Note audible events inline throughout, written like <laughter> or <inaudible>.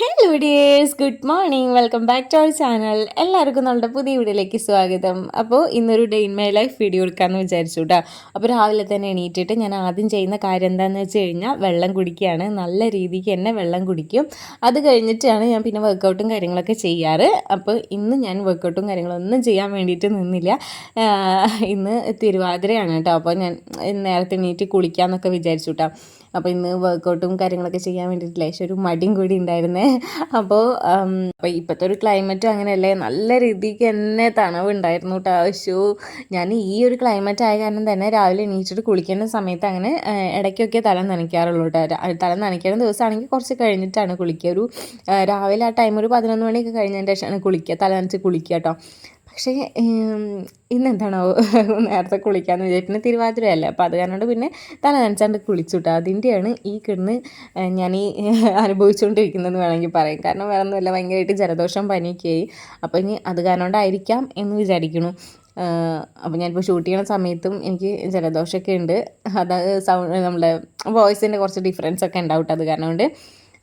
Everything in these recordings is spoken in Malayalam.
Hello dears good morning welcome back to our channel എല്ലാവർക്കും നമ്മുടെ പുതിയ വീഡിയോയിലേക്ക് സ്വാഗതം. അപ്പോൾ ഇന്നൊരു day in my life video എടുക്കാമെന്ന് വിചാരിച്ചു കേട്ടോ അപ്പോൾ രാവിലെ തന്നെ എണീറ്റിട്ട് ഞാൻ ആദ്യം ചെയ്യുന്ന കാര്യം എന്താണെന്ന് വെച്ച് കഴിഞ്ഞാൽ വെള്ളം കുടിക്കുകയാണ്. നല്ല രീതിക്ക് തന്നെ വെള്ളം കുടിക്കും. അത് കഴിഞ്ഞിട്ടാണ് ഞാൻ പിന്നെ വർക്കൗട്ടും കാര്യങ്ങളൊക്കെ ചെയ്യാറ്. അപ്പോൾ ഇന്ന് ഞാൻ വർക്കൗട്ടും കാര്യങ്ങളൊന്നും ചെയ്യാൻ വേണ്ടിയിട്ട് നിന്നില്ല. ഇന്ന് തിരുവാതിരയാണ് കേട്ടോ അപ്പോൾ ഞാൻ നേരത്തെ എണീറ്റ് കുളിക്കാമെന്നൊക്കെ വിചാരിച്ചു കേട്ടോ അപ്പോൾ ഇന്ന് വർക്കൗട്ടും കാര്യങ്ങളൊക്കെ ചെയ്യാൻ വേണ്ടിയിട്ട് ലേശം ഒരു മടിയും കൂടി ഉണ്ടായിരുന്നേ. അപ്പോൾ അപ്പോൾ ഇപ്പോഴത്തെ ഒരു ക്ലൈമറ്റും അങ്ങനെയല്ലേ? നല്ല രീതിക്ക് തന്നെ തണവുണ്ടായിരുന്നു കേട്ടോ ഷൂ ഞാൻ ഈ ഒരു ക്ലൈമറ്റ് ആയ കാരണം തന്നെ രാവിലെ എണീച്ചിട്ട് കുളിക്കേണ്ട സമയത്ത് അങ്ങനെ ഇടയ്ക്കൊക്കെ തല നനയ്ക്കാറുള്ളൂ കേട്ടോ തല നനയ്ക്കുന്ന ദിവസമാണെങ്കിൽ കുറച്ച് കഴിഞ്ഞിട്ടാണ് കുളിക്കുക. ഒരു രാവിലെ ആ ടൈം ഒരു പതിനൊന്ന് മണിയൊക്കെ കഴിഞ്ഞതിന്റെ ശേഷമാണ് കുളിക്കുക. തല നനച്ച് കുളിക്കുക കേട്ടോ പക്ഷേ ഇന്നെന്താണ് <laughs> നേരത്തെ കുളിക്കാമെന്ന് വിചാരിക്കുന്നത് തിരുവാതിരയല്ല. അപ്പോൾ അത് കാരണം പിന്നെ തല നനച്ചാണ്ട് കുളിച്ചു കേട്ടോ അതിന്റെയാണ് ഈ കിടന്ന് ഞാൻ ഈ <laughs> അനുഭവിച്ചുകൊണ്ടിരിക്കുന്നതെന്ന് വേണമെങ്കിൽ പറയും. കാരണം വേറെ ഒന്നുമില്ല ഭയങ്കരമായിട്ട് ജലദോഷം പനിയൊക്കെയായി. അപ്പോൾ ഇനി അത് കാരണം കൊണ്ടായിരിക്കാം എന്ന് വിചാരിക്കുന്നു. അപ്പോൾ ഞാനിപ്പോൾ ഷൂട്ട് ചെയ്യണ സമയത്തും എനിക്ക് ജലദോഷമൊക്കെ ഉണ്ട്. അത് സൗണ്ട് നമ്മുടെ വോയിസിന്റെ കുറച്ച് ഡിഫറൻസ് ഒക്കെ ഉണ്ടാവും അത് കാരണം കൊണ്ട്.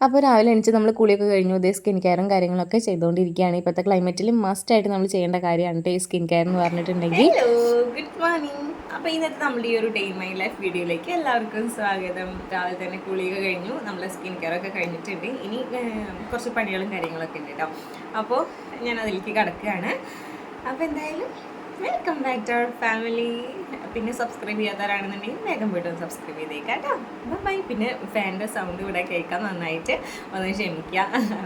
അപ്പോൾ രാവിലെ എണീച്ച് നമ്മൾ കുളിയൊക്കെ കഴിഞ്ഞു. ഇതേ സ്കിൻ കെയറും കാര്യങ്ങളൊക്കെ ചെയ്തുകൊണ്ടിരിക്കുകയാണ്. ഇപ്പോഴത്തെ ക്ലൈമറ്റിൽ മസ്റ്റായിട്ട് നമ്മൾ ചെയ്യേണ്ട കാര്യമാണ് ഈ സ്കിൻ കെയർ എന്ന് പറഞ്ഞിട്ടുണ്ടെങ്കിൽ. ഗുഡ് മോർണിംഗ് അപ്പോൾ ഇന്നത്തെ നമ്മുടെ ഈ ഒരു ഡേ മൈ ലൈഫ് വീഡിയോയിലേക്ക് എല്ലാവർക്കും സ്വാഗതം. രാവിലെ തന്നെ കുളിയൊക്കെ കഴിഞ്ഞു. നമ്മളെ സ്കിൻ കെയർ ഒക്കെ കഴിഞ്ഞിട്ടുണ്ട്. ഇനി കുറച്ച് പണികളും കാര്യങ്ങളൊക്കെ ഉണ്ട് കേട്ടോ. അപ്പോൾ ഞാൻ അതിലേക്ക് കിടക്കുകയാണ്. അപ്പോൾ എന്തായാലും welcome back to our family പിന്നെ സബ്സ്ക്രൈബ് ചെയ്യാത്തവരാണെന്നുണ്ടെങ്കിൽ വേഗം വീട്ടിൽ സബ്സ്ക്രൈബ് ചെയ്തേക്കാം കേട്ടോ. ബൈ പിന്നെ ഫാനിന്റെ സൗണ്ട് ഇവിടെ കേൾക്കാൻ നന്നായിട്ട് ഒന്ന് ക്ഷമിക്കുക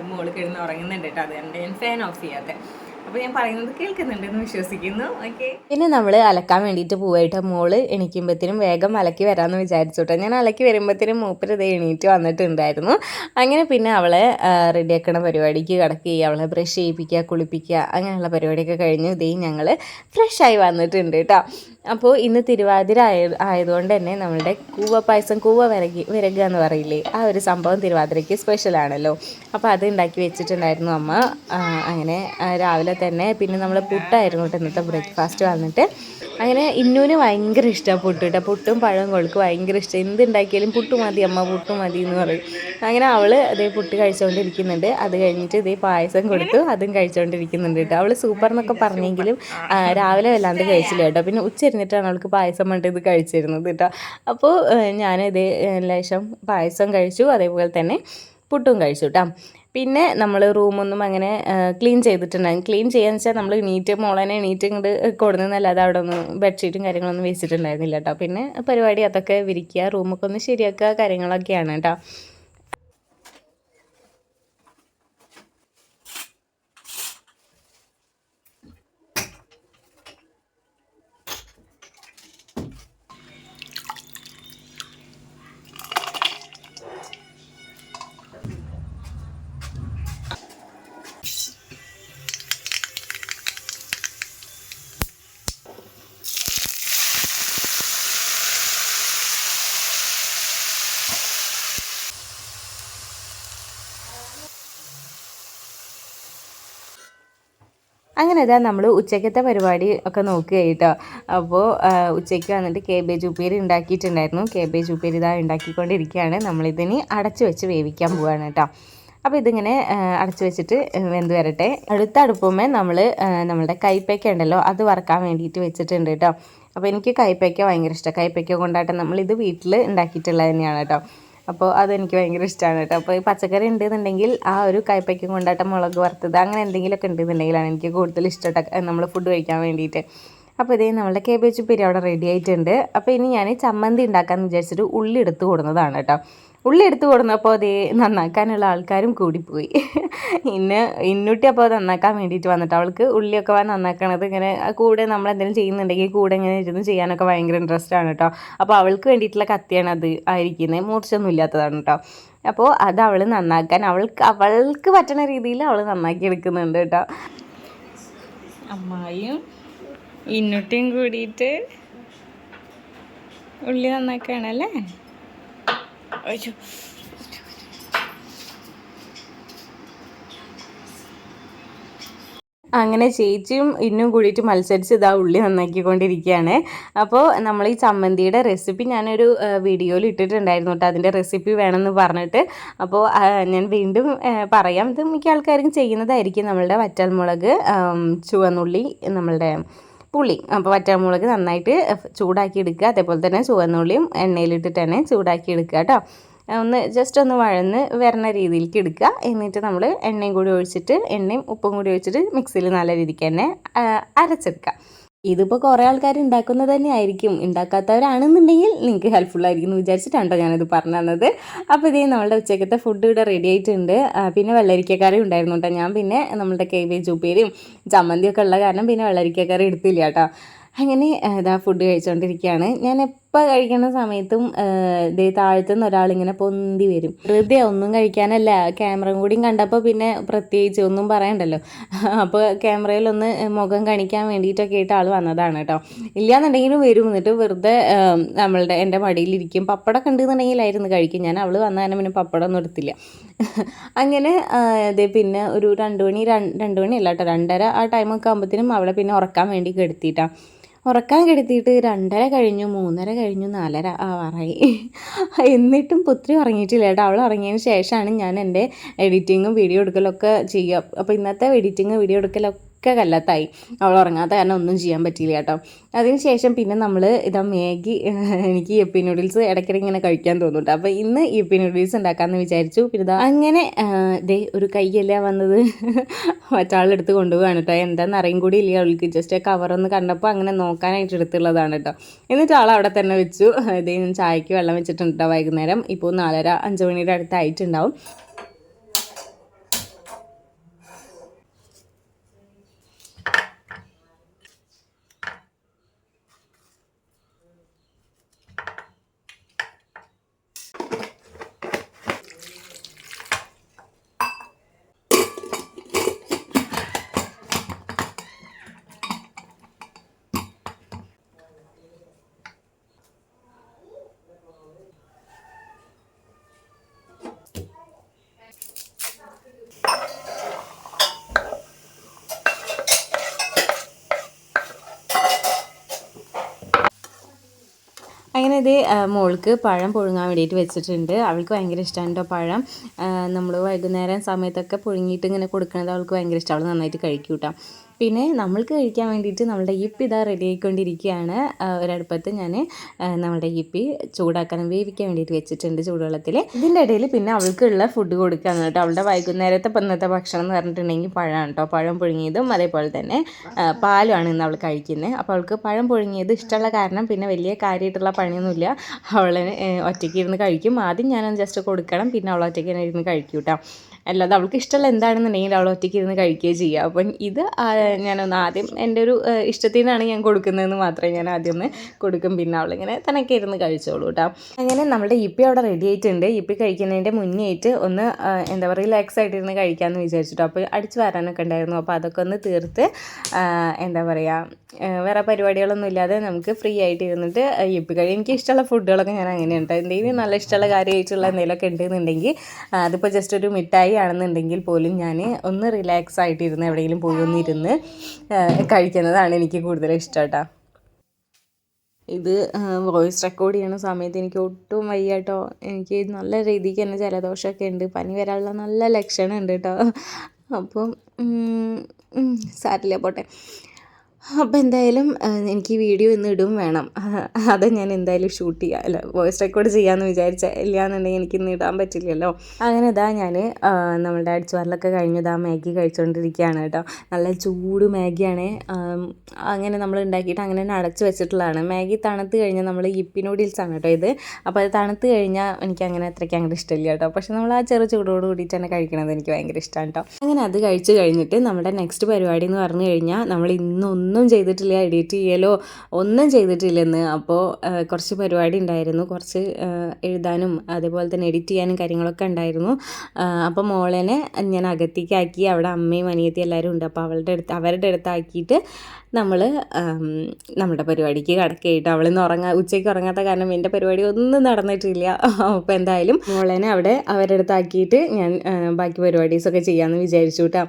മോൾ കിടന്ന് ഉറങ്ങുന്നുണ്ട് കേട്ടോ. അതുകൊണ്ട് ഞാൻ ഫാൻ ഓഫ് ചെയ്യാതെ അപ്പോൾ ഞാൻ പറയുന്നത് കേൾക്കുന്നുണ്ടെന്ന് വിശ്വസിക്കുന്നു. ഓക്കെ പിന്നെ നമ്മൾ അലക്കാൻ വേണ്ടിയിട്ട് പോയിട്ട് മോൾ എണീക്കുമ്പോഴത്തേനും വേഗം അലക്കി വരാമെന്ന് വിചാരിച്ചോട്ടെ. ഞാൻ അലക്കി വരുമ്പോഴത്തേനും മൂപ്പര് ഇത് എണീറ്റ് വന്നിട്ടുണ്ടായിരുന്നു. അങ്ങനെ പിന്നെ അവളെ റെഡിയാക്കണ പരിപാടിക്ക് കിടക്കുകയും അവളെ ബ്രഷ് ചെയ്യിപ്പിക്കുക കുളിപ്പിക്കുക അങ്ങനെയുള്ള പരിപാടിയൊക്കെ കഴിഞ്ഞു ഇതേ ഞങ്ങൾ ഫ്രഷായി വന്നിട്ടുണ്ട് കേട്ടോ. അപ്പോൾ ഇന്ന് തിരുവാതിര ആയ ആയതുകൊണ്ട് തന്നെ നമ്മളുടെ കൂവ പായസം കൂവ വിരകി വിരകുക എന്ന് പറയില്ലേ ആ ഒരു സംഭവം തിരുവാതിരയ്ക്ക് സ്പെഷ്യലാണല്ലോ അപ്പോൾ അത് ഉണ്ടാക്കി വെച്ചിട്ടുണ്ടായിരുന്നു അമ്മ. അങ്ങനെ രാവിലെ തന്നെ. പിന്നെ നമ്മൾ പുട്ടായിരുന്നു കേട്ടോ ഇന്നത്തെ ബ്രേക്ക്ഫാസ്റ്റ് വന്നിട്ട്. അങ്ങനെ ഇന്നൂന് ഭയങ്കര ഇഷ്ടമാണ് പുട്ട് കേട്ടോ. പുട്ടും പഴവും കൊൾക്ക് ഭയങ്കര ഇഷ്ടം. എന്തുണ്ടാക്കിയാലും പുട്ട് മതി അമ്മ പുട്ട് മതി എന്ന് പറയും. അങ്ങനെ അവൾ അതേ പുട്ട് കഴിച്ചുകൊണ്ടിരിക്കുന്നുണ്ട് അത് കഴിഞ്ഞിട്ട് ഇതേ പായസം കൊടുത്തു. അതും കഴിച്ചുകൊണ്ടിരിക്കുന്നുണ്ട് കേട്ടോ. അവൾ സൂപ്പർ എന്നൊക്കെ പറഞ്ഞെങ്കിലും രാവിലെ വല്ലാണ്ട് കഴിച്ചില്ല കേട്ടോ. പിന്നെ ഉച്ചരിഞ്ഞിട്ടാണ് അവൾക്ക് പായസം വേണ്ടി ഇത് കഴിച്ചിരുന്നത് കേട്ടോ. അപ്പോൾ ഞാൻ ഇതേ ലേശം പായസം കഴിച്ചു. അതേപോലെ തന്നെ പുട്ടും കഴിച്ചു കേട്ടോ. പിന്നെ നമ്മൾ റൂമൊന്നും അങ്ങനെ ക്ലീൻ ചെയ്തിട്ടുണ്ടായിരുന്നു ക്ലീൻ ചെയ്യാന്ന് വെച്ചാൽ നമ്മൾ നീറ്റ് മോളനെ നീറ്റ് ഇങ്ങോട്ട് കൊടുക്കുന്നല്ലാതെ അവിടെ ഒന്നും ബെഡ്ഷീറ്റും കാര്യങ്ങളൊന്നും വെച്ചിട്ടുണ്ടായിരുന്നില്ല കേട്ടോ പിന്നെ പരിപാടി അതൊക്കെ വിരിക്കുക റൂമൊക്കെ ഒന്ന് ശരിയാക്കുക കാര്യങ്ങളൊക്കെയാണ് കേട്ടോ അങ്ങനെ ഇതാ നമ്മൾ ഉച്ചക്കത്തെ പരിപാടി ഒക്കെ നോക്കുക കേട്ടോ അപ്പോൾ ഉച്ചയ്ക്ക് വന്നിട്ട് കേബേജ് ഉപ്പേരി ഉണ്ടാക്കിയിട്ടുണ്ടായിരുന്നു. കേബേജ് ഉപ്പേരി ഇതാ ഉണ്ടാക്കിക്കൊണ്ടിരിക്കുകയാണ്. നമ്മളിതിനി അടച്ചു വെച്ച് വേവിക്കാൻ പോവുകയാണ് കേട്ടോ. അപ്പോൾ ഇതിങ്ങനെ അടച്ചു വെച്ചിട്ട് വെന്ത് വരട്ടെ. അടുത്ത അടുപ്പമേ നമ്മൾ നമ്മുടെ കൈപ്പയ്ക്ക ഉണ്ടല്ലോ അത് വറക്കാൻ വേണ്ടിയിട്ട് വെച്ചിട്ടുണ്ട് കേട്ടോ. അപ്പോൾ എനിക്ക് കൈപ്പയ്ക്ക ഭയങ്കര ഇഷ്ടമാണ് കൈപ്പയ്ക്ക കൊണ്ടാട്ടം നമ്മളിത് വീട്ടിൽ ഉണ്ടാക്കിയിട്ടുള്ളത് തന്നെയാണ് കേട്ടോ. അപ്പോൾ അതെനിക്ക് ഭയങ്കര ഇഷ്ടമാണ് കേട്ടോ. അപ്പോൾ ഈ പച്ചക്കറി ഉണ്ട് എന്നുണ്ടെങ്കിൽ ആ ഒരു കയ്പ്പയ്ക്കും കൊണ്ടാട്ടം മുളക് വറുത്തത് അങ്ങനെ എന്തെങ്കിലുമൊക്കെ ഉണ്ടെന്നുണ്ടെങ്കിലാണ് എനിക്ക് കൂടുതൽ ഇഷ്ടപ്പെട്ട നമ്മൾ ഫുഡ് കഴിക്കാൻ വേണ്ടിയിട്ട്. അപ്പോൾ ഇതേ നമ്മളുടെ കേബേജ് ഉപ്പേരി അവിടെ റെഡി ആയിട്ടുണ്ട്. അപ്പോൾ ഇനി ഞാൻ ചമ്മന്തി ഉണ്ടാക്കാമെന്ന് വിചാരിച്ചിട്ട് ഉള്ളി എടുത്ത് കൂടുന്നതാണ് കേട്ടോ. ഉള്ളി എടുത്തു കൊടുന്നപ്പോൾ അതേ നന്നാക്കാനുള്ള ആൾക്കാരും കൂടിപ്പോയി ഇന്ന് ഇന്നുട്ടി അപ്പോൾ നന്നാക്കാൻ വേണ്ടിയിട്ട് വന്നിട്ട് അവൾക്ക് ഉള്ളിയൊക്കെ വന്ന് നന്നാക്കണത് ഇങ്ങനെ കൂടെ നമ്മൾ എന്തെങ്കിലും ചെയ്യുന്നുണ്ടെങ്കിൽ കൂടെ ഇങ്ങനെ ഇരുന്ന് ചെയ്യാനൊക്കെ ഭയങ്കര ഇൻട്രസ്റ്റ് ആണ് കേട്ടോ അപ്പോൾ അവൾക്ക് വേണ്ടിയിട്ടുള്ള കത്തിയാണ് അത് ആയിരിക്കുന്നത് മൂർച്ചൊന്നും ഇല്ലാത്തതാണ് കേട്ടോ അപ്പോൾ അത് അവൾ നന്നാക്കാൻ അവൾക്ക് അവൾക്ക് പറ്റുന്ന രീതിയിൽ അവൾ നന്നാക്കി എടുക്കുന്നുണ്ട് കേട്ടോ അമ്മായിയും ഇന്നുട്ടിയും കൂടിയിട്ട് ഉള്ളി നന്നാക്കുകയാണല്ലേ അയ്യോ അങ്ങനെ ചേച്ചിയും ഇന്നും കൂടിയിട്ട് മത്സരിച്ച് ഇതാ ഉള്ളി നന്നാക്കിക്കൊണ്ടിരിക്കുകയാണ്. അപ്പോൾ നമ്മൾ ഈ ചമ്മന്തിയുടെ റെസിപ്പി ഞാനൊരു വീഡിയോയിൽ ഇട്ടിട്ടുണ്ടായിരുന്നു കേട്ടോ. അതിന്റെ റെസിപ്പി വേണമെന്ന് പറഞ്ഞിട്ട്. അപ്പോൾ ഞാൻ വീണ്ടും പറയാം. ഇത് മിക്ക ആൾക്കാരും ചെയ്യുന്നതായിരിക്കും നമ്മളുടെ വറ്റൽമുളക് ചുവന്നുള്ളി നമ്മളുടെ പുളി. അപ്പോൾ വറ്റാമുളക് നന്നായിട്ട് ചൂടാക്കി എടുക്കുക അതേപോലെ തന്നെ ചുവന്നുള്ളിയും എണ്ണയിലിട്ടിട്ട് തന്നെ ചൂടാക്കി എടുക്കുക കേട്ടോ ഒന്ന് ജസ്റ്റ് ഒന്ന് വഴന്ന് വരണ രീതിയിലേക്ക് എടുക്കുക. എന്നിട്ട് നമ്മൾ എണ്ണയും കൂടി ഒഴിച്ചിട്ട് എണ്ണയും ഉപ്പും കൂടി ഒഴിച്ചിട്ട് മിക്സിയിൽ നല്ല രീതിക്ക് തന്നെ അരച്ചെടുക്കുക. ഇതിപ്പോൾ കുറേ ആൾക്കാർ ഉണ്ടാക്കുന്നത് തന്നെ ആയിരിക്കും ഉണ്ടാക്കാത്തവരാണെന്നുണ്ടെങ്കിൽ നിങ്ങൾക്ക് ഹെൽപ്ഫുൾ ആയിരിക്കും എന്ന് വിചാരിച്ചിട്ടാണ് ഞാനിത് പറഞ്ഞു തന്നത്. അപ്പോൾ ഇതേ നമ്മളുടെ ഉച്ചക്കത്തെ ഫുഡ് ഇവിടെ റെഡി ആയിട്ടുണ്ട്. പിന്നെ വെള്ളരിക്കക്കറി ഉണ്ടായിരുന്നു കേട്ടോ ഞാൻ. പിന്നെ നമ്മളുടെ കേബേജ് ഉപ്പേരിയും ചമ്മന്തിയൊക്കെ ഉള്ള കാരണം പിന്നെ വെള്ളരിക്കക്കറി എടുത്തില്ല കേട്ടോ അങ്ങനെ ഇതാ ഫുഡ് കഴിച്ചുകൊണ്ടിരിക്കുകയാണ് ഞാൻ എപ്പോൾ കഴിക്കുന്ന സമയത്തും ഇതേ താഴത്തു നിന്ന് ഒരാളിങ്ങനെ പൊന്തി വരും. വെറുതെ ഒന്നും കഴിക്കാനല്ല ക്യാമറയും കൂടിയും കണ്ടപ്പോൾ പിന്നെ പ്രത്യേകിച്ച് ഒന്നും പറയണ്ടല്ലോ. അപ്പോൾ ക്യാമറയിലൊന്ന് മുഖം കാണിക്കാൻ വേണ്ടിയിട്ടൊക്കെ ആയിട്ട് ആൾ വന്നതാണ് കേട്ടോ. ഇല്ലയെന്നുണ്ടെങ്കിലും വരും. എന്നിട്ട് വെറുതെ നമ്മളുടെ എന്റെ മടിയിലിരിക്കും. പപ്പടമൊക്കെ ഉണ്ടെന്നുണ്ടെങ്കിലായിരുന്നു കഴിക്കും. ഞാൻ അവൾ വന്ന പിന്നെ പപ്പടം ഒന്നും എടുത്തില്ല. അങ്ങനെ ഇതേ പിന്നെ ഒരു രണ്ട് മണി രണ്ട് രണ്ട് മണി അല്ല കേട്ടോ. രണ്ടര ആ ടൈമൊക്കെ ആകുമ്പോഴത്തേനും അവളെ പിന്നെ ഉറക്കാൻ വേണ്ടി കെടുത്തിയിട്ടാണ് ഉറക്കാൻ കിടത്തിയിട്ട് രണ്ടര കഴിഞ്ഞു മൂന്നര കഴിഞ്ഞു നാലര ആവാറായി എന്നിട്ടും പുത്രി ഉറങ്ങിയിട്ടില്ല കേട്ടോ. അവൾ ഉറങ്ങിയതിന് ശേഷമാണ് ഞാൻ എന്റെ എഡിറ്റിങ്ങും വീഡിയോ എടുക്കലൊക്കെ ചെയ്യുക. അപ്പോൾ ഇന്നത്തെ എഡിറ്റിങ് വീഡിയോ എടുക്കലൊക്കെ കല്ലത്തായി. അവൾ ഉറങ്ങാത്ത കാരണം ഒന്നും ചെയ്യാൻ പറ്റിയില്ല കേട്ടോ. അതിനുശേഷം പിന്നെ നമ്മൾ ഇതാ മാഗി എനിക്ക് യപ്പി നൂഡിൽസ് ഇടയ്ക്കിടയ്ക്ക് ഇങ്ങനെ കഴിക്കാൻ തോന്നുന്നുണ്ട്. അപ്പോൾ ഇന്ന് യപ്പി നൂഡിൽസ് ഉണ്ടാക്കാമെന്ന് വിചാരിച്ചു. പിന്നെ ഇതാ അങ്ങനെ ദേ ഒരു കൈയല്ല വന്നത്. മറ്റാളെടുത്ത് കൊണ്ടുപോവാണ് കേട്ടോ. എന്താണെന്ന് അറിയും കൂടി ഇല്ല അവൾക്ക്. ജസ്റ്റ് കവറൊന്ന് കണ്ടപ്പോൾ അങ്ങനെ നോക്കാനായിട്ട് എടുത്തുള്ളതാണ് കേട്ടോ. എന്നിട്ട് ആൾ അവിടെ തന്നെ വെച്ചു. ഇതേ ഞാൻ ചായക്ക് വെള്ളം വെച്ചിട്ടുണ്ട് കേട്ടോ വൈകുന്നേരം. ഇപ്പോൾ നാലര അഞ്ച് മണിയുടെ അടുത്തായിട്ടുണ്ടാവും. ആ, മോൾക്ക് പഴം പുഴുങ്ങാൻ വേണ്ടിയിട്ട് വെച്ചിട്ടുണ്ട്. അവൾക്ക് ഭയങ്കര ഇഷ്ടമാണ് കേട്ടോ പഴം. നമ്മൾ വൈകുന്നേരം സമയത്തൊക്കെ പുഴുങ്ങിയിട്ട് ഇങ്ങനെ കൊടുക്കുന്നത് അവൾക്ക് ഭയങ്കര ഇഷ്ടമാണ് അവൾ നന്നായിട്ട് കഴിക്കും കേട്ടോ പിന്നെ നമ്മൾക്ക് കഴിക്കാൻ വേണ്ടിയിട്ട് നമ്മുടെ ഇപ്പി ഇതാ റെഡി ആയിക്കൊണ്ടിരിക്കുകയാണ്. ആ, ഒരടുപ്പത്ത് ഞാൻ നമ്മുടെ ഇപ്പി ചൂടാക്കാൻ വേവിക്കാൻ വേണ്ടിയിട്ട് വെച്ചിട്ടുണ്ട് ചൂടുവെള്ളത്തിൽ ഇതിന്റെ ഇടയിൽ പിന്നെ അവൾക്കുള്ള ഫുഡ് കൊടുക്കുകയാണ് കേട്ടോ. അവളുടെ വൈകുന്നേരത്തെ ഇന്നത്തെ ഭക്ഷണം എന്ന് പറഞ്ഞിട്ടുണ്ടെങ്കിൽ പഴമാണ് കേട്ടോ. പഴം പുഴുങ്ങിയതും അതേപോലെ തന്നെ പാലുമാണ് ഇന്ന് അവൾ കഴിക്കുന്നത്. അപ്പോൾ അവൾക്ക് പഴം പുഴുങ്ങിയത് ഇഷ്ടമുള്ള കാരണം പിന്നെ വലിയ കാര്യമായിട്ടുള്ള പണിയൊന്നുമില്ല. അവളെ ഒറ്റയ്ക്ക് ഇരുന്ന് കഴിക്കും. ആദ്യം ഞാനൊന്ന് ജസ്റ്റ് കൊടുക്കണം. പിന്നെ അവൾ ഒറ്റയ്ക്ക് ഇരുന്ന് കഴിക്കും കേട്ടോ. അല്ലാതെ അവൾക്ക് ഇഷ്ടമുള്ള എന്താണെന്നുണ്ടെങ്കിൽ അവൾ ഒറ്റയ്ക്ക് ഇരുന്ന് കഴിക്കുകയോ ചെയ്യുക. അപ്പം ഇത് ഞാനൊന്ന് ആദ്യം എന്റെ ഒരു ഇഷ്ടത്തിനാണ് ഞാൻ കൊടുക്കുന്നതെന്ന് മാത്രമേ ഞാൻ ആദ്യം ഒന്ന് കൊടുക്കും. പിന്നെ അവളിങ്ങനെ തനക്കെ ഇരുന്ന് കഴിച്ചോളൂ കേട്ടോ. അങ്ങനെ നമ്മുടെ ഇപ്പി അവിടെ റെഡി ആയിട്ടുണ്ട്. ഇപ്പി കഴിക്കുന്നതിന്റെ മുന്നേ ആയിട്ട് ഒന്ന് എന്താ പറയുക റിലാക്സ് ആയിട്ട് ഇരുന്ന് കഴിക്കാമെന്ന് വിചാരിച്ചിട്ടോ അപ്പോൾ അടിച്ച് വരാനൊക്കെ ഉണ്ടായിരുന്നു. അപ്പോൾ അതൊക്കെ ഒന്ന് തീർത്ത് എന്താ പറയുക വേറെ പരിപാടികളൊന്നും ഇല്ലാതെ നമുക്ക് ഫ്രീ ആയിട്ട് ഇരുന്നിട്ട് ഇപ്പി കഴിയും എനിക്ക് ഇഷ്ടമുള്ള ഫുഡുകളൊക്കെ ഞാൻ അങ്ങനെയുണ്ട്. എന്തെങ്കിലും നല്ല ഇഷ്ടമുള്ള കാര്യമായിട്ടുള്ള എന്തെങ്കിലുമൊക്കെ ഉണ്ടെന്നുണ്ടെങ്കിൽ അതിപ്പോൾ ജസ്റ്റ് ഒരു മിഠായി ആണെന്നുണ്ടെങ്കിൽ പോലും ഞാൻ ഒന്ന് റിലാക്സ് ആയിട്ടിരുന്ന് എവിടെയെങ്കിലും പോയി ഒന്നിരുന്ന് കഴിക്കുന്നതാണ് എനിക്ക് കൂടുതൽ ഇഷ്ടം കേട്ടോ ഇത് വോയിസ് റെക്കോർഡ് ചെയ്യുന്ന സമയത്ത് എനിക്ക് ഒട്ടും വയ്യ കേട്ടോ എനിക്ക് നല്ല രീതിക്ക് തന്നെ ജലദോഷമൊക്കെ ഉണ്ട്. പനി വരാനുള്ള നല്ല ലക്ഷണം ഉണ്ട് കേട്ടോ അപ്പം സാരില്ല പോട്ടെ. അപ്പോൾ എന്തായാലും എനിക്ക് വീഡിയോ ഇന്ന് ഇടും വേണം. <laughs> അത് ഞാൻ എന്തായാലും ഷൂട്ട് ചെയ്യാം. അല്ല വോയിസ് റെക്കോർഡ് ചെയ്യാമെന്ന് വിചാരിച്ച ഇല്ലയെന്നുണ്ടെങ്കിൽ എനിക്ക് ഇന്ന് ഇടാൻ പറ്റില്ലല്ലോ. അങ്ങനെ ഇതാ ഞാൻ നമ്മളുടെ അടിച്ചുവാറിലൊക്കെ കഴിഞ്ഞ് ഇതാ മാഗി കഴിച്ചുകൊണ്ടിരിക്കുകയാണ് കേട്ടോ. നല്ല ചൂട് മാഗിയാണ്. അങ്ങനെ നമ്മൾ ഉണ്ടാക്കിയിട്ട് അങ്ങനെ തന്നെ അടച്ച് വെച്ചിട്ടുള്ളതാണ്. മാഗി തണുത്ത് കഴിഞ്ഞാൽ നമ്മൾ ഇപ്പി നൂഡിൽസാണ് കേട്ടോ ഇത്. അപ്പോൾ അത് തണുത്ത് കഴിഞ്ഞാൽ എനിക്ക് അങ്ങനെ അത്രയ്ക്ക് അങ്ങോട്ട് ഇഷ്ടമില്ല കേട്ടോ. പക്ഷെ നമ്മൾ ആ ചെറു ചൂടോട് കൂടിയിട്ട് തന്നെ കഴിക്കണത് എനിക്ക് ഭയങ്കര ഇഷ്ടമാണ് കേട്ടോ. അങ്ങനെ അത് കഴിച്ചു കഴിഞ്ഞിട്ട് നമ്മുടെ നെക്സ്റ്റ് പരിപാടി എന്ന് പറഞ്ഞു കഴിഞ്ഞാൽ നമ്മൾ ഇന്നൊന്നും ചെയ്തിട്ടില്ല എഡിറ്റ് ചെയ്യലോ ഒന്നും ചെയ്തിട്ടില്ലെന്ന്. അപ്പോൾ കുറച്ച് പരിപാടി ഉണ്ടായിരുന്നു. കുറച്ച് എഴുതാനും അതേപോലെ തന്നെ എഡിറ്റ് ചെയ്യാനും കാര്യങ്ങളൊക്കെ ഉണ്ടായിരുന്നു. അപ്പോൾ മോളേനെ ഞാൻ അകത്തേക്കാക്കി അവിടെ അമ്മയും അനിയത്തി എല്ലാവരും ഉണ്ട്. അപ്പോൾ അവളുടെ അടുത്ത് അവരുടെ അടുത്താക്കിയിട്ട് നമ്മൾ നമ്മുടെ പരിപാടിക്ക് കിടക്കുകയായിട്ട് അവളിന്ന് ഉറങ്ങാ ഉച്ചയ്ക്ക് ഉറങ്ങാത്ത കാരണം എന്റെ പരിപാടി ഒന്നും നടന്നിട്ടില്ല. അപ്പോൾ എന്തായാലും മോളേനെ അവിടെ അവരുടെ അടുത്താക്കിയിട്ട് ഞാൻ ബാക്കി പരിപാടീസൊക്കെ ചെയ്യാമെന്ന് വിചാരിച്ചു കേട്ടോ.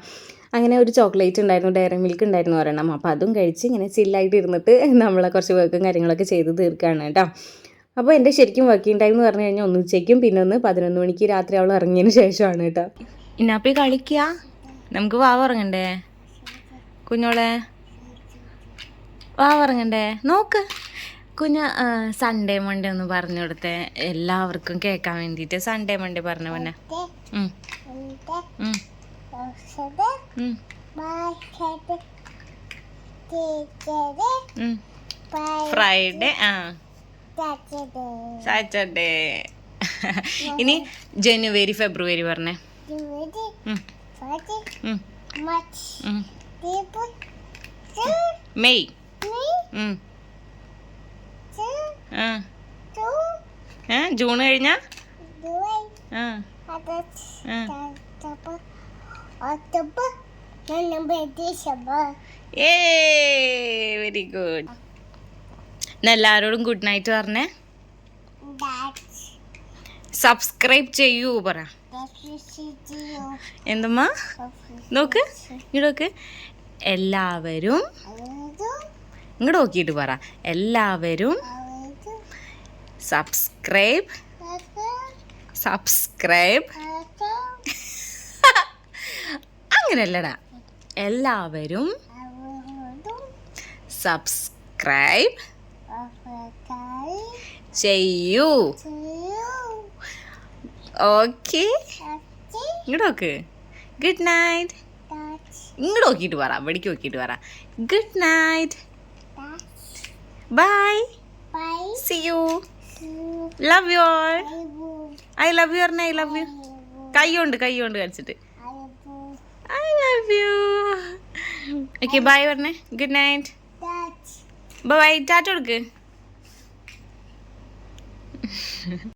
അങ്ങനെ ഒരു ചോക്ലേറ്റ് ഉണ്ടായിരുന്നു ഡയറി മിൽക്ക് ഉണ്ടായിരുന്നു പറയണം അപ്പോൾ അതും കഴിച്ച് ഇങ്ങനെ ചില്ലായിട്ട് ഇരുന്നിട്ട് നമ്മളെ കുറച്ച് വർക്കും കാര്യങ്ങളൊക്കെ ചെയ്ത് തീർക്കുകയാണ് കേട്ടോ. അപ്പോൾ എന്റെ ശരിക്കും വർക്കിംഗ് ടൈം എന്ന് പറഞ്ഞു കഴിഞ്ഞാൽ ഒന്ന് ഉച്ചയ്ക്കും പിന്നെ ഒന്ന് പതിനൊന്ന് മണിക്ക് രാത്രി അവൾ ഇറങ്ങിയതിന് ശേഷമാണ് കേട്ടോ. ഇന്നാപ്പി കളിക്കുക നമുക്ക് വാവ് ഇറങ്ങണ്ടേ കുഞ്ഞോളെ. വാവ് ഇറങ്ങണ്ടേ നോക്ക്. കുഞ്ഞ സൺഡേ മൺഡേ ഒന്ന് പറഞ്ഞു കൊടുത്തേ. എല്ലാവർക്കും കേൾക്കാൻ വേണ്ടിയിട്ട് സൺഡേ മൺഡേ പറഞ്ഞു പിന്നെ. ഫ്രൈഡേ ആ. സാറ്റർഡേ. ഇനി ജനുവരി ഫെബ്രുവരി പറഞ്ഞേ. മെയ്. ജൂൺ കഴിഞ്ഞ? ആ. ഏ വെരി ഗുഡ് എല്ലാരോടും ഗുഡ് നൈറ്റ് പറഞ്ഞേ. സബ്സ്ക്രൈബ് ചെയ്യൂ പറ. എന്തമ്മാ? നോക്ക് ഇങ്ങോട്ട് എല്ലാവരും ഇങ്ങോട്ട് നോക്കിയിട്ട് പറ. എല്ലാവരും സബ്സ്ക്രൈബ് സബ്സ്ക്രൈബ് അങ്ങനെയല്ലടാ. എല്ലാവരും സബ്സ്ക്രൈബ് ചെയ്യൂ. ഓക്കെ. ഇങ്ങോട്ട് നോക്ക്. Good night. ഇങ്ങോട്ട് നോക്കിയിട്ട് പറ. ഇവിടേക്ക് നോക്കിയിട്ട് പറ. Good night. Bye. See you. Love you all I love you പറഞ്ഞ ഐ ലവ് യു. കൈ കൊണ്ട് കൈ കൊണ്ട് കളിച്ചിട്ട്. I love you okay bye പറഞ്ഞേ ഗുഡ് നൈറ്റ് ബൈ ടാറ്റ കൊടുക്ക്. <laughs>